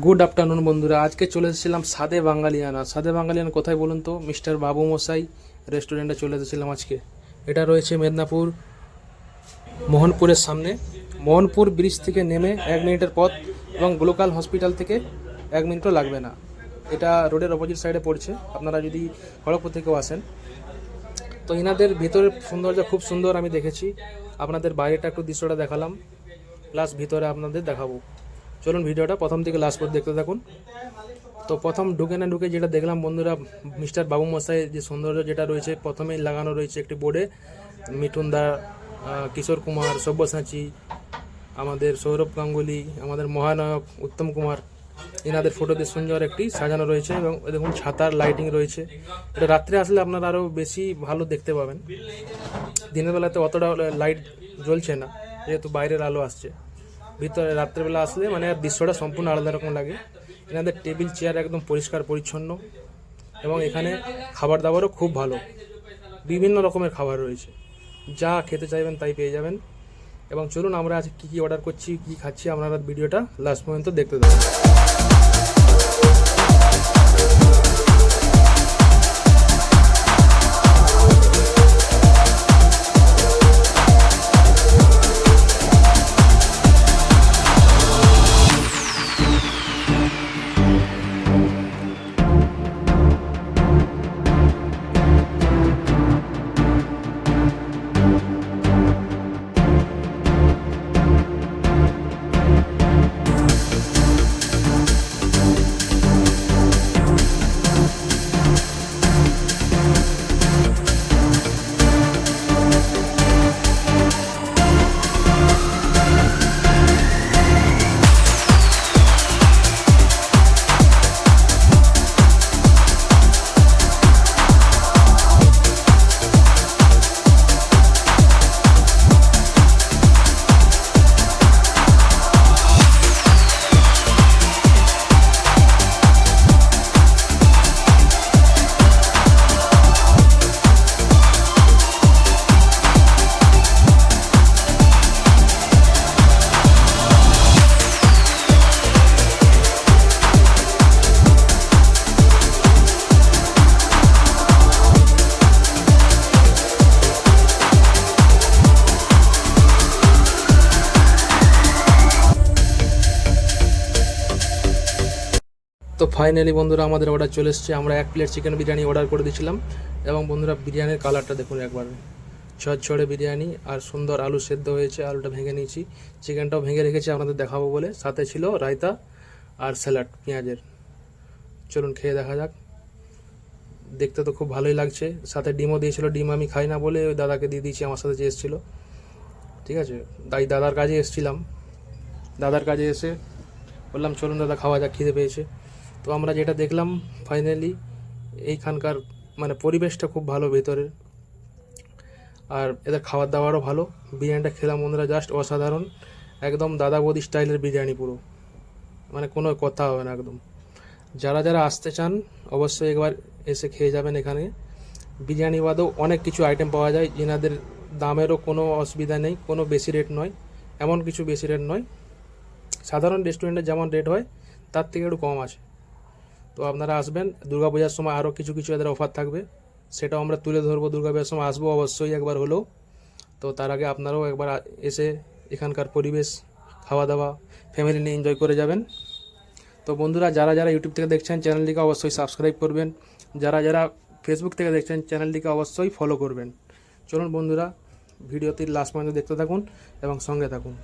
Good afternoon বন্ধুরা। আজকে চলে এসেছিলাম সাদে বাঙালিয়ানা সাদে বাঙালিয়ানা কোথায় বলুন তো? মিস্টার বাবু মশাই রেস্টুরেন্টে চলে এসেছিলাম আজকে। এটা রয়েছে মেদিনীপুর, মোহনপুরের সামনে। মোহনপুর ব্রিজ থেকে নেমে এক মিনিটের পথ এবং গ্লোকাল হসপিটাল থেকে এক মিনিটও লাগবে না। এটা রোডের অপোজিট সাইডে পড়ছে। আপনারা যদি খড়গপুর থেকেও আসেন। তো এনাদের ভিতরের সৌন্দর্য খুব সুন্দর আমি দেখেছি। আপনাদের বাইরেটা একটু দৃশ্যটা দেখালাম। প্লাস ভিতরে আপনাদের দেখাবো। চলুন ভিডিওটা প্রথম থেকে লাস্ট পর্যন্ত দেখতে থাকুন। তো প্রথম ঢুকে না ঢুকে যেটা দেখলাম বন্ধুরা মিস্টার বাবু মশাই যে সৌন্দর্য যেটা রয়েছে প্রথমেই লাগানো রয়েছে একটি বোর্ডে মিঠুন দা আহ, কিশোর কুমার সব্যসাচী আমাদের সৌরভ গাঙ্গুলি আমাদের মহানায়ক উত্তম কুমার এনাদের ফটো দিয়ে সুন্দর একটি সাজানো রয়েছে এবং দেখুন ছাতার লাইটিং রয়েছে। এটা রাত্রে আসলে আপনারা আরও বেশি ভালো দেখতে পাবেন। দিনের বেলাতে অতটা লাইট জ্বলছে না যেহেতু বাইরের আলো আসছে। ভিতরে রাত্রেবেলা আসলে মানে দৃশ্যটা সম্পূর্ণ আলাদা রকম লাগে। এনাদের টেবিল, চেয়ার একদম পরিষ্কার, পরিচ্ছন্ন এবং এখানে খাবার দাবারও খুব ভালো। বিভিন্ন রকমের খাবার রয়েছে। যা খেতে চাইবেন তাই পেয়ে যাবেন। এবং চলুন আমরা আজ কী কী অর্ডার করছি, কী খাচ্ছি, আপনারা ভিডিওটা লাস্ট পর্যন্ত দেখতে দেবেন তো ফাইনালি বন্ধুরা আমাদের অর্ডার চলে এসেছে। আমরা এক প্লেট চিকেন বিরিয়ানি অর্ডার করে দিয়েছিলাম। এবং বন্ধুরা বিরিয়ানির কালারটা দেখুন একবার। ছড়ে বিরিয়ানি আর সুন্দর আলু সেদ্ধ হয়েছে, আলুটা ভেঙে নিয়েছি। চিকেনটাও ভেঙে রেখেছি, আপনাদের দেখাবো বলে। সাথে ছিল রায়তা আর স্যালাড পেঁয়াজের। চলুন খেয়ে দেখা যাক। দেখতে তো খুব ভালোই লাগছে। সাথে ডিমও দিয়েছিল, ডিম আমি খাই না বলে ওই দাদাকে দিয়ে দিয়েছি, আমার সাথে যে এসেছিল। ঠিক আছে? তাই দাদার কাজে এসেছিলাম। দাদার কাজে এসে বললাম, চলুন দাদা, খাওয়া যাক, খিদে পেয়েছে। তো আমরা যেটা দেখলাম ফাইনালি এইখানকার মানে পরিবেশটা খুব ভালো ভেতরের। আর এদের খাবার দাবারও ভালো। বিরিয়ানিটা খেলাম বন্ধুরা জাস্ট অসাধারণ। একদম দাদা বৌদি স্টাইলের বিরিয়ানি পুরো। মানে কোনো কথা হবে না একদম। যারা যারা আসতে চান, অবশ্যই একবার এসে খেয়ে যাবেন এখানে। বিরিয়ানি বাদেও অনেক কিছু আইটেম পাওয়া যায়। যেনাদের দামেরও কোনো অসুবিধা নেই, কোনো বেশি রেট নয়। এমন কিছু বেশি রেট নয়। সাধারণ রেস্টুরেন্টে যেমন রেট হয়, তার থেকে একটু কম আছে। তো আপনারা আসবেন। দুর্গাপূজার সময় আরও কিছু কিছু এদের অফার থাকবে। সেটাও আমরা তুলে ধরবো। দুর্গাপূজার সময় আসব অবশ্যই একবার হলেও। তো তার আগে আপনারাও একবার এসে এখানকার পরিবেশ খাওয়া দাওয়া ফ্যামিলি নিয়ে এনজয় করে যাবেন। তো বন্ধুরা, যারা যারা ইউটিউব থেকে দেখছেন চ্যানেলটিকে অবশ্যই সাবস্ক্রাইব করবেন। যারা যারা ফেসবুক থেকে দেখছেন চ্যানেলটিকে অবশ্যই ফলো করবেন। চলুন বন্ধুরা ভিডিওটি লাস্ট পর্যন্ত দেখতে থাকুন এবং সঙ্গে থাকুন।